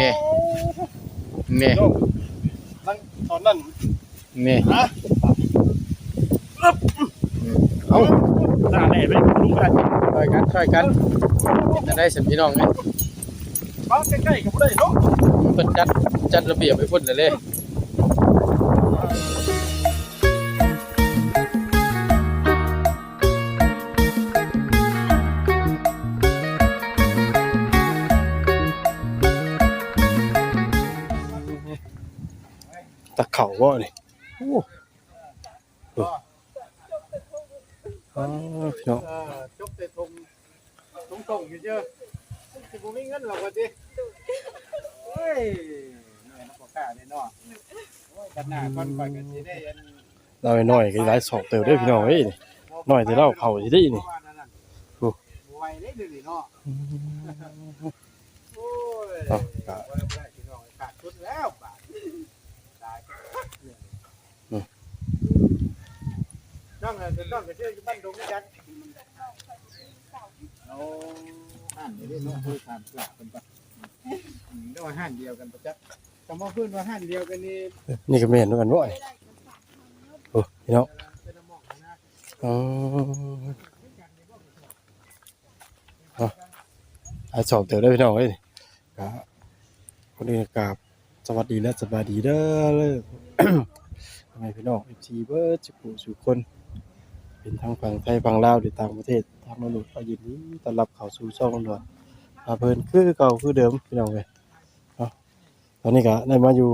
นี่นี่โยกนั่งตอนนั้นนี่ฮะเอาหน้าแน่ไปลุงกันช่วยกันช่วยกันจะได้สมพี่น้องนี่ฟังใกล้ๆกับได้เนาะเพิ่นจัดจัดระเบียบให้พุ่นเลยเลย บ่นี่โอ้โหอ๋อพี่น้องเออจบแต่ทงทงส่งอยู่เยอะสิบ่มีเงินหรอกว่าติโอ้ยเหนื่อยนักกว่ากล้าแน่นอนโอ้ยกันหน้าก่อนก่อนกันสิได้อันเราไอ้น้อยก็หลายสอบเติบเด้อพี่น้องเอ้ยนี่น้อยแต่เราเผาสิได้นี่โอ้บ่ไหวได้เดี๋ยวนี้เนาะโอ้ย เอาก็ บ่ได้บ่ได้พี่น้องขาดทุนแล้วบาดตายเนี่ย อืม น้องเอ้ยน้องก็ชื่ออยู่บ้านดงนี่จักเอาห่านนี่เด้เนาคือทานปลาเพิ่นปะอืมเรียกว่าห่านเดียวกันปะจ๊ะคำว่าเพิ่นว่าห่านเดียวกันนี่นี่ก็แม่นด้วยกันบ่นี่โอ้พี่น้องอ๋ออาสอบเติบเด้พี่น้องเอ้ยนี่ก็คนอื่นกราบสวัสดีและสบายดีเด้อเลยทำไมพี่น้อง FC เบิร์ดสุขุสุคน เป็นทั้งฝั่งไทยฝั่งลาวหรือต่างประเทศทางมนุษย์ก็ยินดีต้อนรับเข้าสู่ช่องตำรวจอาเพิ่นคือเก่าคือเดิมพี่น้องเลยเนาะตอนนี้ก็ได้มาอยู่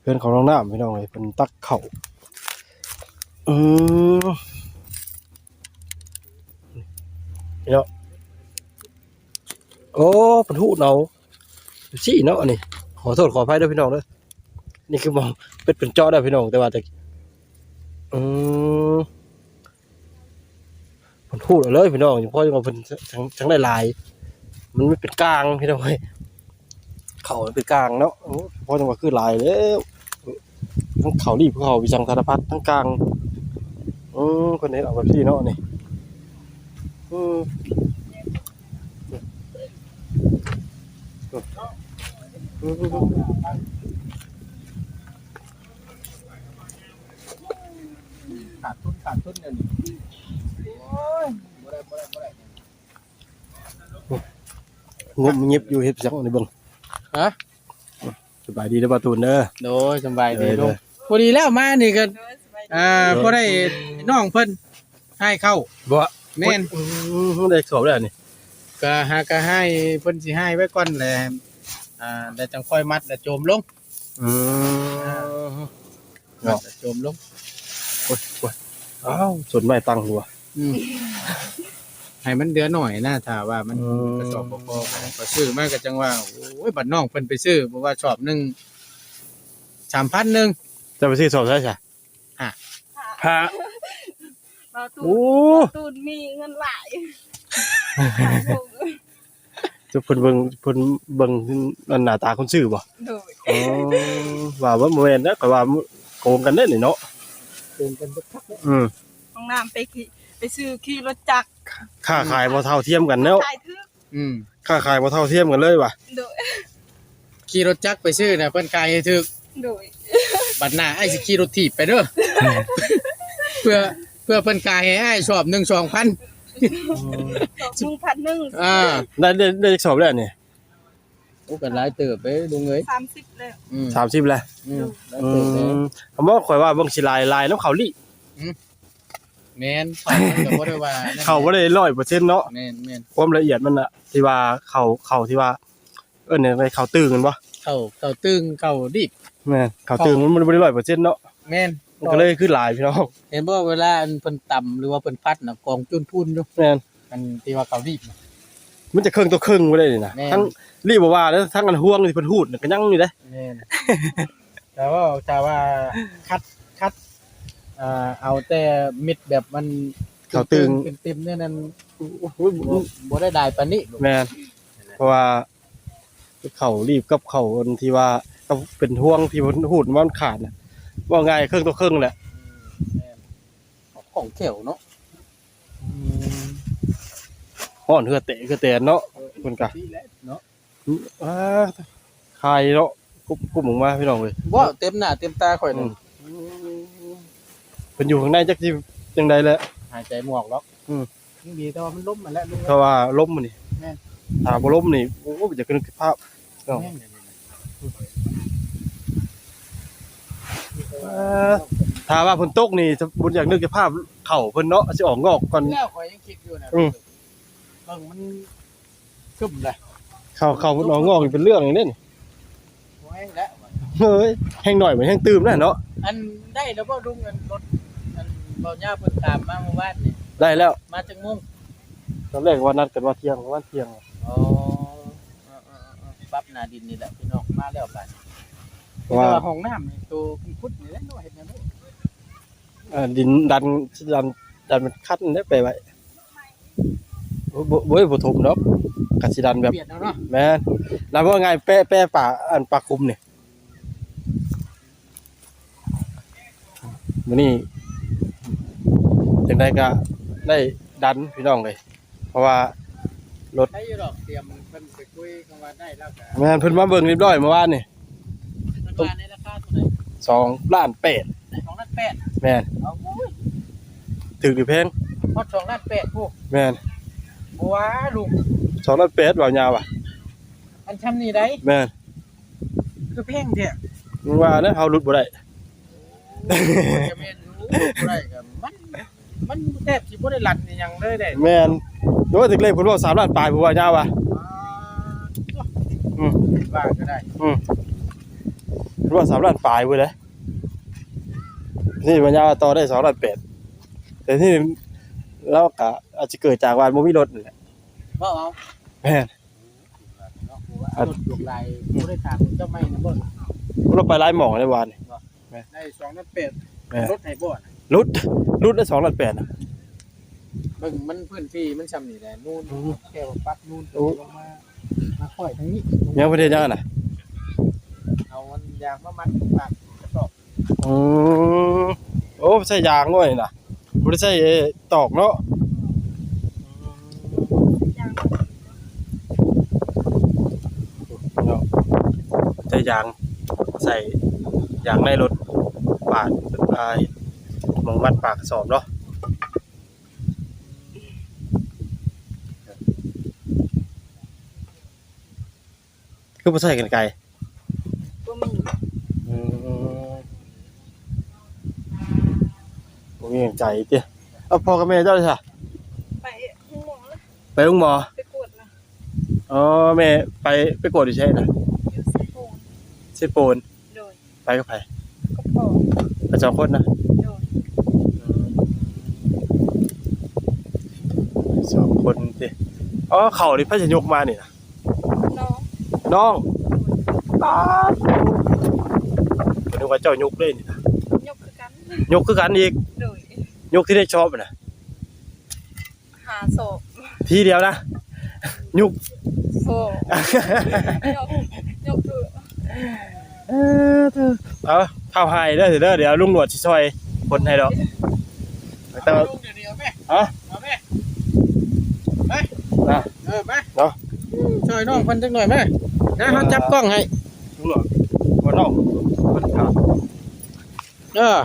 เพื่อนของน้องน้ำพี่น้องเลยเป็นตักเข่าเอืมพี่น้องโอ้เป็นหูเนาชี้เนาะนี่ขอโทษขออภัยด้วยพี่น้องเด้อนี่คือมองเป็นเป็นจอได้พี่น้องแต่ว่าแต่อืม มันพูดเอาเลยพี่น้องเพราะยังว่าเป็นทั้งทั้งหลายๆมันไม่เป็นกลางพี่น้องเฮ้ยเขามันเป็นกลางเนาะพราะยังว่าคือหลายแล้วทั้งเขารีบเขาวิจังธารพัฒน์ทั้งกลางอืมคนนี้เอาแบบที่เนาะนี่อือขาดทุนขาดทุนเนี้โอ้ย งบเงียบอยู่เฮ็ดจังในเบิ่งฮะสบายดีเด้อประตูนเด้อโดยสบายดีเด้อลูกพอดีแล้วมานี่ก็อ่าพอได้น้องเพิ่นให้เข้าบ่แม่นอืมได้สอบแล้วนี่ก็หาก็ให้เพิ่นสิให้ไว้ก่อนแหละอ่าแล้วจังค่อยมัดแล้วโจมลงอืมมัดแล้วโจมลงโอ้ยโอ้ยอ้าวสนไม้ตั้งหัว อืมให้มันเดือหน่อยนะถ้าว่ามันอืม กระสอบบ่พอก็ซื้อมาก็จังว่าโอ้ยบัดน้องเพิ่นไปซื้อเพราะว่าชอบหนึง3,000นึงจะไปซื้อสอบใช่ไหมฮะฮะเราตูโอ้นตูนมีเงินหลายจะเพิ่นเบิ่งเพิ่นเบิ่งหน้าตาคนซื้อบ่โดยอ๋อว่าว่าบ่แม่นนะก็ว่าโกงกันเด้นี่เนาะเติมกันสักพักอืมห้องน้ำไปขี่ ไปซื้อขี่รถจักรค่าขายบ่เท่าเทียมกันแล้วขายทึกอืมค่าขายบ่เท่าเทียมกันเลยว่ะโดยขี่รถจักรไปซื้อน่ะเพิ่นกายให้ถึกโดยบัดหน้าไอ้สิขี่รถถีบไปเด้อเพื่อเพื่อเพิ่นกายให้อ้ายชอบ1 2,000สองหนึ่งพันหนึ่งอ่าได้ได้ได้สอบแล้วนี่โอ้กันหลายเติบไปลุงเอ้ยสามสิบแล้วอืม30แล้วอืมหลายอืเติบแล้วมคำว่าข่อยว่าเบิ่งสิลายลายน้ำเขาลิ แม่นเขาก็บ่ได้ว่านั่นเขาบ่ได้100%เนาะแม่นแม่นความละเอียดมันน่ะที่ว่าเขาเขาที่ว่า เอิ้นในเขาตึงกันบ่เข้าเข้าตึงเข้าดิบแม่นเขาตึงมันบ่ได้100%เนาะแม่นมันก็เลยคือหลายพี่น้องเห็นบ่เวลาอันเพิ่นต่ำหรือว่าเพิ่นพัดน่ะกองจุนพูนอยู่แม่นอันที่ว่าเขาดิบน่ะมันจะครึ่งตัวครึ่งบ่ได้นี่นะแม่น ทั้งรีบบ่ว่าแล้วทั้งอันห่วงที่เพิ่นฮูดน่ะก็ยังอยู่เด้ แม่นแต่ว่าแต่ว่าคัดคัด อ่าเอาแต่มิดแบบมันเขาตึงเต็มๆเนี่ยนั่นบ่บ่ได้ได้ปานนี้แม่นเพราะว่าเขารีบกับเขาอันที่ว่าก็เป็นห่วงที่เพิ่นฮูดมันขาดน่ะว่าง่ายครึ่งตัวครึ่งแหละแม่นของเขียวเนาะฮ้อนเหือเตะคือแตนเนาะ เพิ่นก็ที่แหละเนาะอ่าคายเนาะกุบกุบออกมาพี่น้องเอ้ยบ่เต็มหน้าเต็มตาข่อยนั่น เพิ่นอยู่ข้างในจักสิจังใดแหละหายใจหมวกหรอกอืม ยังดีแต่ว่ามันล้มมาแล้วลุงเพราะว่าล้มมันนี่แม่น ถ้าบ่ล้มนี่โอ้จะนึกภาพเนาะแม่นเลยเอ่อถ้าว่าฝนตกนี่สมมุติอยากนึกภาพเข่าเพิ่นเนาะสิออกงอกก่อน แล้วข่อยยังคิดอยู่นะอืม เบิ่งมันคึมเลยเข่าเข่าเพิ่นออกงอกนี่เป็นเรื่องอย่างนี้นี่โอ้ยแล้วเฮ้ยแห้งหน่อยเหมือนแห้งตื่มนั่นเนาะอันได้แล้วบ่ลุงอันรถอันเบาหญ้าเพิ่นตามมาเมื่อวานนี่ได้แล้วมาจากมุ่งตอนแรกว่านัดกันว่าเที่ยงวันเที่ยงอ๋อเออเออเออปรับหน้าดินนี่แหละพี่น้องมาแล้วไปว่าแต่ว่าห้องน้ำนี่ตัวพุดนี่แหละเนาะเฮ็ดแนวนี้เอ่อดินดันดันดันมันคัดได้ไปไว้บ่บ่บ่บ่ทุบเนาะกสิดันแบบเปลี่ยนแล้วเนาะแม่นแล้วว่าไงแป้แป้ป่าอันปลาคุมนี่มื้อนี้ จังไดก็ได้ดันพี่น้องเลย เพราะว่าได้อยู่ดอกเตรียมเพิ่นไปคุยกันว่าได้แล้วก็แม่นเพิ่นมาเบิ่งเรียบร้อยเมื่อวานนี่เพิ่นว่าในราคาเท่าไหร่สองล้านแปดสองล้านแปดแม่นเอาโอ้ยถึกหรือแพงพอดสองล้านแปดพวกแม่นบัวลุงสองล้านแปดว่ายาวอะอันช้ำนี่ได้แม่นคือแพงแท้มึงว่าเด้อเฮาหลุดบ่ได้จะแม่นรู้บ่ได้ก็มัน มันแทบสิบ่ได้หลันอีหยังเลยได้แม่นโดยถึงเลขเพิ่นว่า3ล้านปลายบ่ว่ายาวอะอืมว่าก็ได้เพิ่นว่า3ล้านปลายเว้ยเด้อนี่ว่ายาวต่อได้2ล้านแปดแต่ที่เราก็อาจจะเกิดจากว่าบ่มีรถนั่นแหละบ่เอาแม่นเนาะว่าเอารถยกลายบ่ได้ถามเจ้าไม่นะบ่เราไปหลายหม่องในวานนี่ได้สองล้านแปดแม่รถให้บ่น่ะ รุดรุดได้2ล้านแปดน่ะเบิ่งมันพื้นที่มันช้ำนี่แหละนู่นอืมแค่ว่าปักนู่นโอ้ลงมามาค่อยทางนี้ยังประเทศยังอะน่ะเอามันยางมามัดปากกระสอบอืมโอ้ใช่ยางด้วยน่ะบ่ได้ใช่เอ่อตอกเนาะอย่างเนาะใช่ยางใส่ยางในรถปาดปลายห มองมัดปากกระสอบเนาะคือบ่ใช่กันไกลบ่มีอืมบ่มีกันไกลติเอาพ่อกับแม่เจ้าเลยค่ะ ไปห้องหมอแล้วไปโรงหมอ ไปกวดนะอ๋อแม่ไปไปกวดอยู่ใช่น่ะอยู่สิโปนสิโปนโดยไปกับไผก็พอไปสองคนนะโดย สอง คนสิอ๋อเข่านี่พระจะยกมานี่นะน้องน้องตาดผมนึกว่าเจ้ายกเลยนี่นะยกคือกันยกคือกันอีกโดยยกที่ได้ชอบนะหาโศกทีเดียวนะยกโศกยกยกคือเออเธอเอาเข้าให้เด้อเด้อเดี๋ยวลุงหนวดสิซอยคนให้ดอกแต่ว่าลุงเดี๋ยวเดียวแม่ฮะเอาแม่ไป นะเออไปเนาะช่วยน้องเพิ่นจักหน่อยแม่นะเขาจับกล้องให้ลุงหนวดบ่น้องคนขาเออ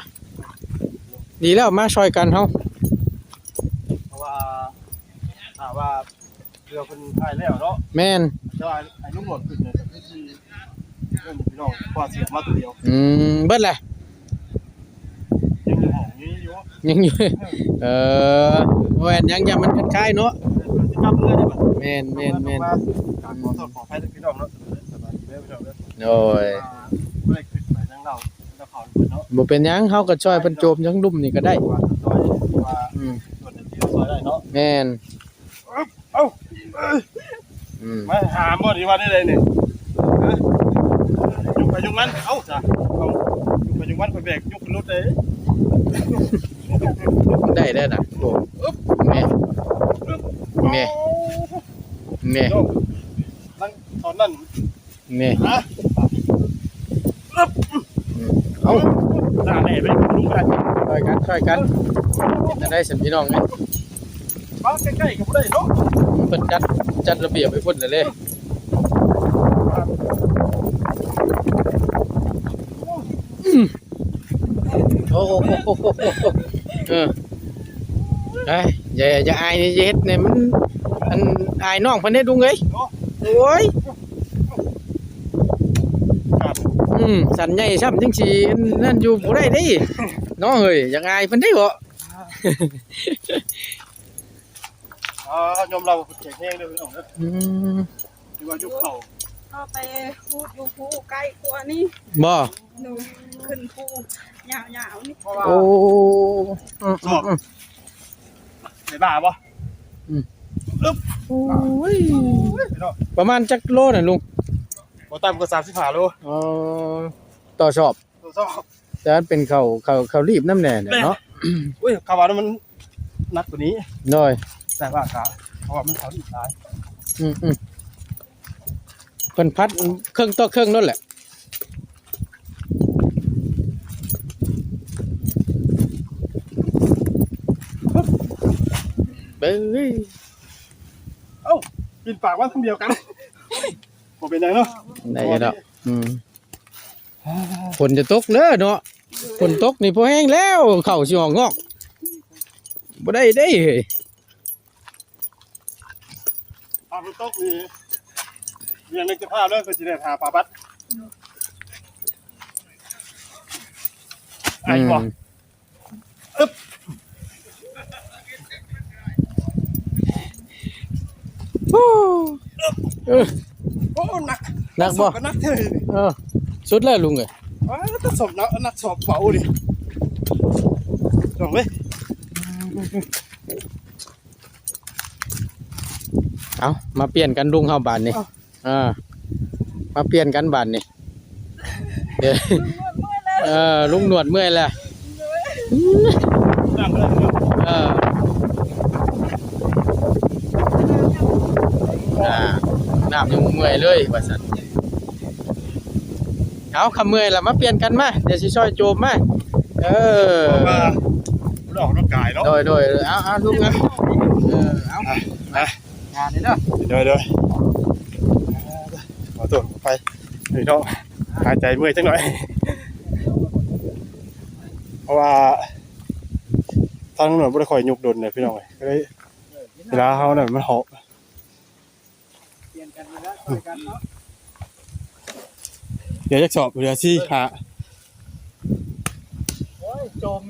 ดีแล้วมาช่วยกันเฮาเพราะว่าถามว่าเรือเพิ่นพายแล้วเนาะแม่นแต่ว่าไอ้ลุงหนวดขึ้นเนี่ยก็คือที่เรื่องพี่น้องกว่าเสียมาตัวเดียวอืมเบิดแหละยังอยู่ห้องนี้อยู่ยังอยู่เออแหวนยังอย่ามันคล้ายๆเนาะ จะกลับเรือได้ป่ะแม่นแม่นแม่นการขอโทษขออภัยทุกพี่น้องเนาะสบายดีเด้อพี่น้องเด้อโอ้ยบ่ได้ขึ้นไปทางเราเราเขาเพิ่นเนาะบ่เป็นหยังเฮาก็ช่วยเพิ่นโจมทั้งดุมนี่ก็ได้ว่าซอยว่าอืมส่วนที่เราซอยได้เนาะแม่นเอ้าอืมมาหาบ่ดีว่าได้เลยนี่ฮะยุกไปยุกมันเอ้าจ้ะเอายุกไปยุกมันไปแบกยุกขึ้นรถเลยได้ได้น่ะโอ้อึ๊บแม่ เนี่นี่ยนั่งตอนนั้นเนี่ฮะอึ๊เอาหาแน่ไปลุกันช่กันช่กันจะได้สัมพี่น้องไงมาใกล้ๆกับได้เนาะเปิดจัดจัดระเบียบไปพุ่นเลยเลยโอ้โหเออได้ อย่าอย่าอายนี่อย่าเฮ็ดเนี่ยมันอันอายน้องเพิ่นได้ดุงเอ้ยโอ้ยอืมสันใหญ่ซ้ำจังสิอันนั่นอยู่บ่ได้เด้น้องเอ้ยอยากอายเพิ่นได้บ่อ๋อยอมเราแข็งแห้งเลยพี่น้องเด้ออืมที่ว่ายุคเข่าเอาไปพูดอยู่ภูใกล้กว่านี่บ่หนูขึ้นภูยาวๆนี่เพราะ ว่าโอ้อืมอืมอืมไหนบ้าบ่โอ้ยพี่น้องประมาณจักโลน่ะลุงบ่ต่ำกว่า35โลอ๋อต่อชอบ ตัวซอกแต่มันเป็นข้าวข้าวข้าวรีบน้ำแหน่เนี่ยเนาะอุ้ยคำว่านั้นมันหนักกว่านี้น้อยแต่ว่าขาเพราะว่ามันเขาอีกหลายอืมอืมเพิ่นพัดเครื่องต่อเครื่องนั่นแหละ เบ้ยกินปากว่าทั้งเดียวกันบ่เป็นไรเนาะได้อยู่ดอกอืมฝนจะตกเด้อเนาะฝนตกนี่พอแห้งแล้ว เข้าสิออกงอกบ่ได้เด้เฮ้ยปลาเป็นตกนี่เรียนนึกจะภาพเลยเพื่อจะได้หาปลาบัดไอ้บ่อืม โอ้เออโอ้หนักหนักบ่ก็นักเท่ดิเออสุดแล้วลุงเอ้ยว้าถ้าสอบนักนักสอบเบาดิลองเว้ยเอามาเปลี่ยนกันลุงเฮาบานนี่อ่ามาเปลี่ยนกันบานนี่เดี๋ยวเออลุงหนวดเมื่อยแล้ว นั่งเลย เอออ่า น้ำยังเมื่อยเลยว่าสันเอาคำเมื่อยแล้วมาเปลี่ยนกันมาเดี๋ยวสิช่วยโจมมาเออมามันออกกำลังกายเนาะโดยโดยเอาเอาลุงนะเออเอางานนี่เนาะเดี๋ยวเดี๋ยวขอตัวไปพี่น้องหายใจเมื่อยจังหน่อยเพราะว่าทางถนนบ่ได้ค่อยยุกดนเลยพี่น้องเอ้ยก็เลยเวลาเฮาน่ะมันเหาะ เปลี่ยนกันไปแล้วช่วยกัน เนาะเดี๋ยวจะสอบเดี๋ยวที่หาโอ้ยโจม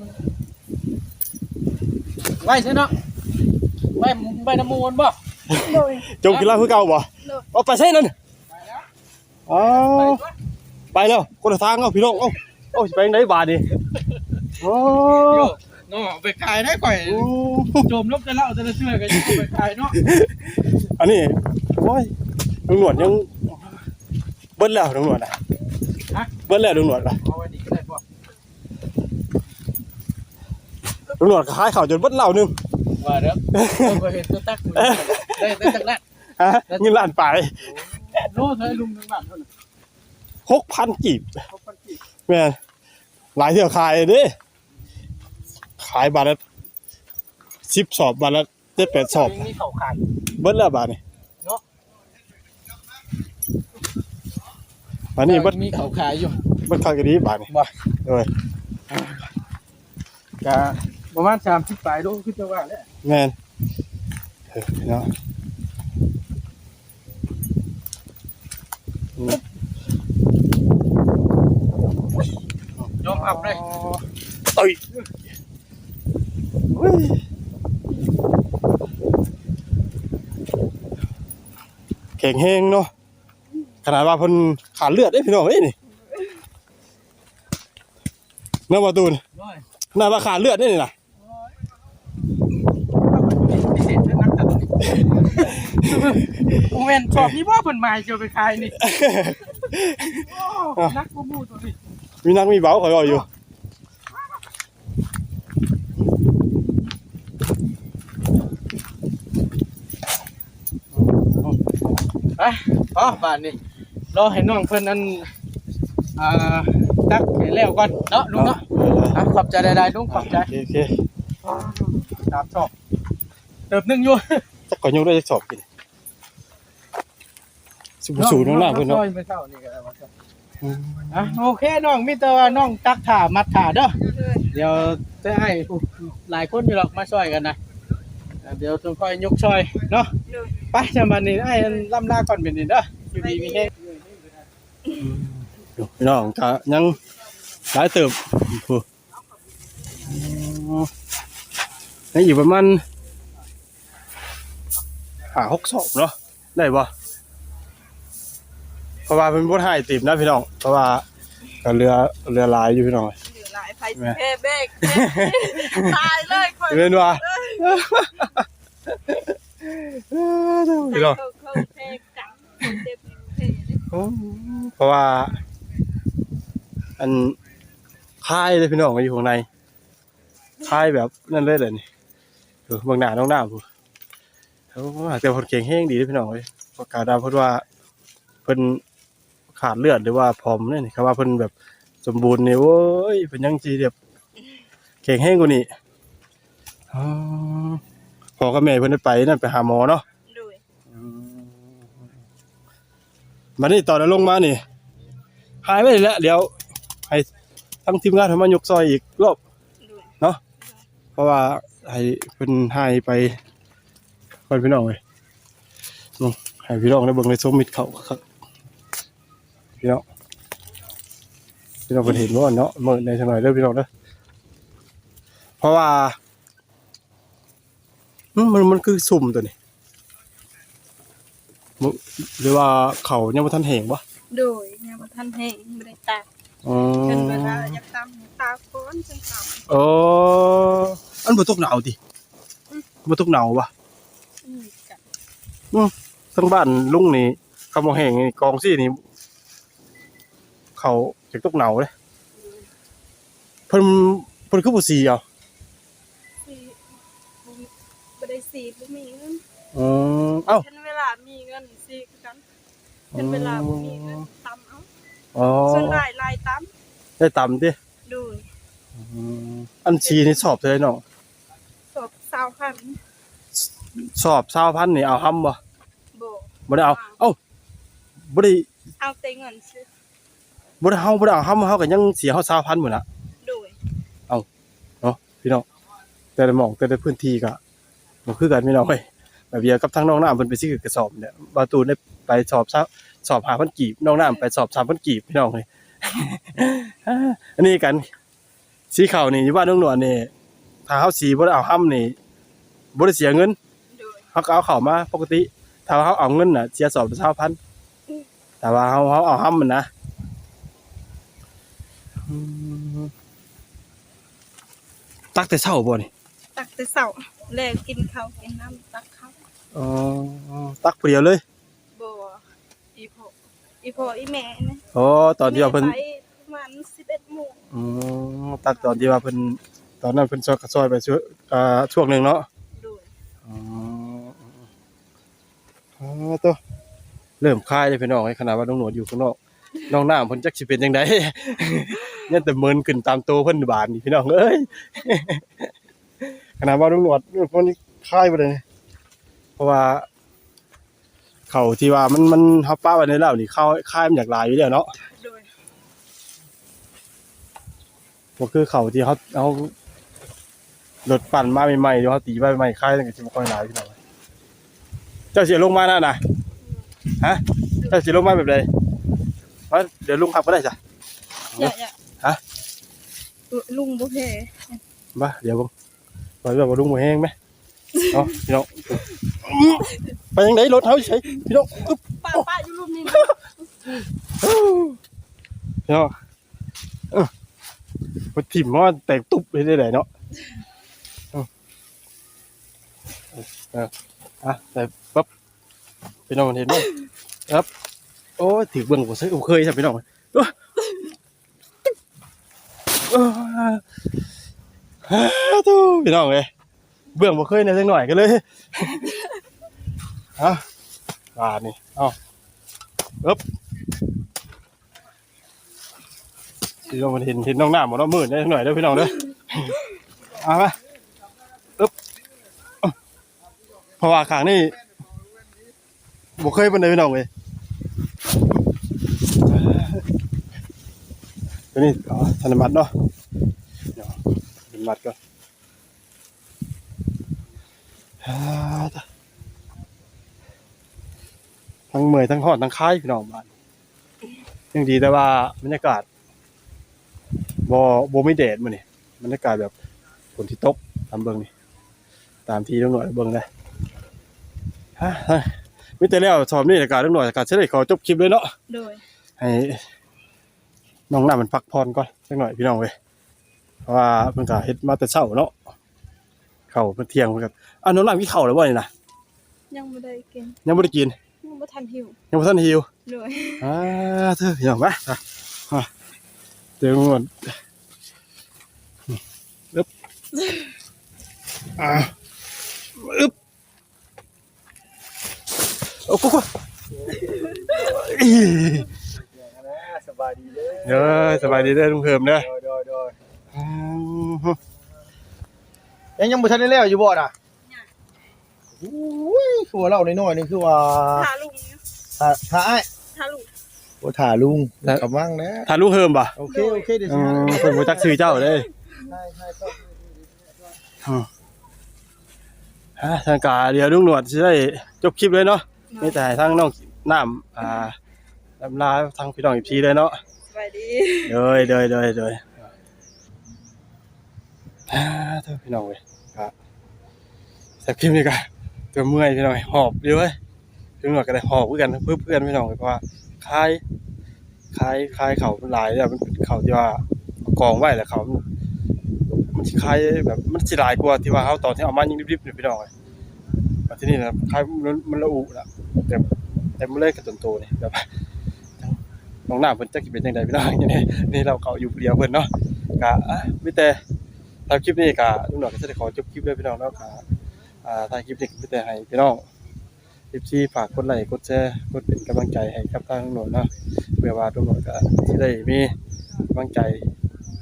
ไว้ใช่เนาะไว้ใบน้ำมูลบ่โดยจงกินเหล้าคือเก่าบ่เอาไปใช่นั่นอ๋อไปแล้วคนละทางเอาพี่น้องเอาเอาสิไปทางไหนบาดนี่โอ้โยเนาะไปขายได้ก่อยโจมลบกันแล้วจะเชื่อกันอยู่ไปขายเนาะอันนี้โอ้ย ลุงหนวดยังเบิ้ลแล้วลุงหนวดอะเบิ้ลแล้วลุงหนวดอะเอาไว้ดีก็ได้บ่ลุงหนวดขายข่าวจนเบิ้ลเหล่านึงว่าเด้อบ่เห็นตัวตักได้ได้จักแรกฮะเงินล้านไปโลเท่าลุงนึงบาทเท่านั้นหกพันกีบเขาปันกี่แม่นหลายเที่ยวขายเด้ขายบาทละสิบสอบบาทละเจ็ดแปดสอบยังมีเขาขายเบิ้ลแล้วบาทนี่ เนาะ บาทนี้เบิ้ลมีเขาขายอยู่เบิ้ลขายกันดีบาทนี่บ่โดยก็ประมาณ30ปลายโลคือจะว่าแล้วแม่นเออเนาะยอมรับเลยเอ้ยเฮ้ยแข็งแห้งเนาะ ขนาดว่าเพิ่นขาดเลือดได้พี่น้องเอ้ยนี่เนาะบ่ตูนน้อยขนาดว่าขาดเลือดได้นี่น่ะพิเศษเรื่องนักตัดโมเมนต์ชอบนี่บ่เพิ่นมาให้เจ้าไปขายนี่โอ้นักบ่มูตัวนี้มีนักมีเบาข่อยบอกอยู่ไปพอบาทนี่ รอให้น้องเพิ่นนั้นอ่าตักให้แล้วก่อนเนาะลุงเนาะอะขอบใจได้ๆลุงขอบใจโอเคโอเคตามชอบเติบหนึงอยู่จักก่อนยกได้จักสอบกินสูบสูบน้องหน้าเพิ่นเนาะซอยไปเท่านี่ก็ได้ว่าซั่นอะโอเคน้องมีแต่ว่าน้องตักถ่ามัดถ่าเด้อเลยเดี๋ยวจะให้ผู้หลายคนอยู่หรอกมาช่วยกันนะอ่าเดี๋ยวต้องค่อยยกช่วยเนาะโดยไปจำบันนี้ไอ้ล่ำลาก่อนเป็นนี่เด้ออยู่ดีมีแห้งอยู่พี่ น้องก็ยังหลายเติบผู้ยังอยู่ประมาณหาหกศพเนาะได้บ่เพราะว่าเป็นบ่หายติบนะพี่น้อง เพราะว่าก็เรือเรือหลายอยู่พี่น้องเหลือหลายไฟเพ่เบกตายเลยคนเห็นว่าพี่น้อง เพราะว่า อันค่ายเลยพี่น้องอยู่ข้างในค่ายแบบนั่นเลยเลยนี่เออบางหน้าน้องหน้าผู้เขาว่าแต่คนเก่งแห้งดีเลยพี่น้องเลยประกาศดาวเพราะว่าเพิ่นขาดเลือดหรือว่าผอมเนี่ยนี่คำว่าเพิ่นแบบสมบูรณ์เนี่ยโว้ยเพิ่นยังจีแบบเก่งแห้งกว่านี้พอกับแม่เพิ่นได้ไปนั่นไปหาหมอเนาะ โดย มานี่ต่อนเราลงมานี่หายไปแล้วเดี๋ยวให้ทั้งทีมงานเขามายกซอยอีกรอบโดยเพราะว่าให้เป็นหายไปไปพี่น้องเลยนี่ให้พี่น้องได้เบิ่งในสมมิดเขาครับพี่น้องพี่น้องเพิ่นเห็นว่าเนาะเมื่อในจังหน่อยเด้อพี่น้องเด้อเพราะว่ามมันมันคือสุ่มตัวนี้ มึหรือว่าเขายังบ่ทันแห้งบ่โดยเนี่ยบ่ทันแห้งบ่ได้ตากอ๋อจนเวลาอยากตำตาก้อนจนตำเอออันบ่ตกหนาวติบ่ตกหนาวปะอืมกับทั้งบ้านลุงนี่คำว่าแห้งนี่กองซี่นี่เขาจะตกหนาวเลยเพิ่นเพิ่นคือบ่สีเอาสีบ่มีบ่ได้สีบ่มีเงินอือเอ้าฉันเวลามีเงินสีคือกันฉันเวลาบ่มีเงินตำเอาอ๋อส่วนหลายหลายตได้ต่ำติำโดยอืมอันชีนี่สอบเท่าไหร่น้องสอบสาวพันสอบ20,000นี่เอาห้ำบ่บ่บ่ได้เอาเอ้าบ่ได้เอาแต่เงินซื้อบ่ได้เฮาบ่ได้เอาห้ำเฮาก็ยังเสียเฮา20,000หมดน่ะโดยพี่น้องแต่ละหม่องแต่ละพื้นที่ก็บ่คือกันพี่น้องเอ้ย แบบเดียกับทางน้องน้ำเพิ่นไปซื้อกระสอบเนี่ยบาตูนได้ไปสอบซะสอบ5,000กีบน้องน้ำไปสอบ3,000กีบพี่น้องเอ้ยอันนี้กันสีขาวนี่อยู่บ้านน้องหนวลนี่ถ้าเฮาสีบ่ได้เอาห้ำนี่บ่ได้เสียเงินเฮาก็เอาเข้ามาปกติ ถ้าเฮาเอาเงินน่ะเสียสอบละ20,000แต่ว่าเฮาเฮาเอาห้ำมันนะตักแต่เช้าบ่นี่ตักแต่เช้าแล้วกินข้าวกินน้ำตักข้าว อ๋อตักผู้เดียวเลยบ่อีพ่ออีพ่ออีแม่นะอ๋อตอนที่ว่าเพิ่นแม่ไปประมาณ11โมงอืมตักตอนที่ว่าเพิ่นตอนนั้นเพิ่นซอยซอยไปช่วยอ่าช่วงหนึงเนาะโดยอ๋ออ๋อตัวเริ่มคลายเลยพี่น้องให้ขนาดว่าน้องหนวดอยู่ข้างนอกน้องน้ำเพิ่นจักสิเป็นจังไดยันแต่เมินขึ้นตามตัวเพิ่นบานนี่พี่น้องเอ้ย ขนาดว่าน้องหนวดเพิ่นคลายบ่ได้นี่ เพราะว่าเขาที่ว่ามันมันเฮาป้าไว้ในแล้วนี่เข้าคลายมันอยากหลายอยู่แล้วเนาะโดยก็คือเขาที่เขาเอารถปั่นมาใหม่ๆเดี๋ยวเขาตีมาใหม่ๆค่ายตั้งแต่ชิมค่อยหลายพี่น้องเจ้าเสียลงมาน่ะนะฮะเจ้าเสียลงมาแบบใดเพราะเดี๋ยวลุงขับก็ได้จ้ะอย่าอย่าฮะลุงบ่แพ้มาเดี๋ยวผมไปแบบว่าลุงมาแห้งไหม เนาะพี่น้องไปยังไงรถเขาใช่พี่น้องอึ๊บป้าป้าอยู่รูปนี้นะพี่น้องเออพอถิ่มว่าแตกตุบเลยได้ไหนเนาะเออเอออะแต่ปั๊บพี่น้องเห็นไหมครับโอ้ยถือเบื้องผมซื้อผมเคยใช่พี่น้องโอ้ยโอ้ยฮ่าตู้พี่น้องเลย เบื้องผมเคยเนี่ยสักหน่อยกันเลยฮะบาทนี่เอาเอ๊บพี่น้องมันเห็นเห็นน้องหน้าหมดแล้วมืดได้สักหน่อยเด้อพี่น้องเด้อเอาไปอึ๊บเพราะว่าขางนี่บ่เคยเป็นเลยพี่น้องเลยตัวนี้ธนบัตรเนาะเดี๋ยววัดก่อน ทั้งเมื่อยทั้งหอดทั้งคายพี่น้องบ้านยังดีแต่ว่าบรรยากาศบ่บ่ไม่แดดมื้อนี่บรรยากาศแบบฝนที่ตกตามเบิ่งนี่ตามที่ตำรวจเบิ่งได้ฮะฮะมีแต่แล้วสอบนี่อากาศตำรวจอากาศสิได้ขอจบคลิปเลยเนาะโดยให้น้องน้ามันพักผ่อนก่อนสักหน่อยพี่น้องเว้ยเพราะว่าเพิ่นก็เฮ็ดมาแต่เช้าเนาะ เข้าวเพิ่นเที่ยงเพิ่นก็อะน้องน้ามีข้าวแล้วบ่นี่นะยังไม่ได้กินยังบ่ได้กินยังไม่ทันหิวยังบ่ทันหิวโดยอ่าเธอพี่น้องมาอะอะเดี๋ยวก่อนอึ๊บอ่าอึ๊บโอ้โหอีสบายดีเด้อเด้อสบายดีเด้อลุงเพิ่มเด้อโด ยโดยโดยอืมยังยังบ่ทันได้แล้วอยู่บ่น่ะโอ้ยคือว่าเราน้อยๆนี่คือว่าทาลุงเนี่ยถ้าถ้าอ้ายทาลุงโอ้ถ่าลุงกำลังนะถ้าลุงเพิ่มป่ะโอเคโอเคเดี๋ยวอืสิมเพิ่นบ่จักชื่อเจ้าเด้ใช่ใช่ต้องฮะทางการเดี๋ยวลุงหนวดสิได้จบคลิปเลยเนาะมีแต่ให้ทางน้องน้ำอ่าลำลาทางพี่น้องอีกทีเลยเนาะสบายดี เดยเดยเดยเดย อ่าเท่าพี่น้องเว้ยก็สักคลิปนี้ก็ตัวเมื่อยพี่น้องหอบดีเว้ยพี่น้องก็ได้หอบเพื่อกันเพื่อเพื่อนพี่น้องเว้ยเพราะว่าคลายคลายคลายเขาหลายเนี่ยมันเป็นเขาที่ว่ากองไว้แล้วเขามันคลายแบบมันสิหลายกว่าที่ว่าเขาตอนที่เอามายิงริบๆเนี่ยพี่น้องเว้ยมาที่นี่นะคลายมันละอุละแต่แต่มันเลยกระตุนโตนี่แบบน้องหน้าเพิ่นจักสิเป็นจังไดพี่น้องนี่นี่เราเขาอยู่เดียวเพิ่นเนาะก็อะมีแต่ ทำคลิปนี้ก็ลุงหนอยก็จะได้ขอจบคลิปด้วยพี่น้องเนาะก็อ่าถ่ายคลิปนี้ก็มีแต่ให้พี่น้อง14ฝากกดไลค์กดแชร์กดเป็นกำลังใจให้กับทางลุงหนอยเนาะเพื่อว่าลุงหนอยก็สิได้มีกำลังใจ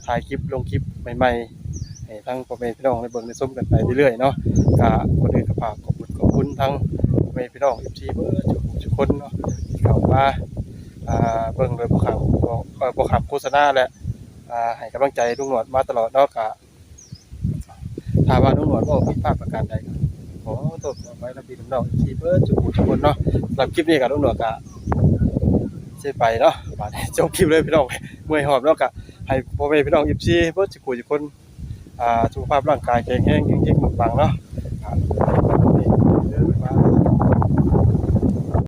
ถ่ายคลิปลงคลิปใหม่ๆให้ทางพ่อแม่พี่น้องได้เบิ่งได้ชมกันไปเรื่อยๆเนาะก็คนอื่นก็ฝากขอบคุณขอบคุณทั้งพ่อแม่พี่น้อง14เบิดทุกคนเนาะที่เข้ามาอ่าเบิ่งโดยบ่ขับบ่เอ่อบ่ขับโฆษณาและอ่าให้กำลังใจลุงหนวดมาตลอดเนาะก็ ถ้าว่าลุงหนวดบ่ผิดพลาดประการใดก็ขอโทษขอไว้รับผิดน้องที่เบิดทุกผู้ทุกคนเนาะสำหรับคลิปนี้กับลุงหนวดก็สิไปเนาะบาดนี้จบคลิปเลยพี่น้องเมื่อยหอบเนาะกะให้พ่อแม่พี่น้อง14เบิดทุกผู้ทุกคนอ่าสุขภาพร่างกายแข็งแรงจริงๆปังเนาะ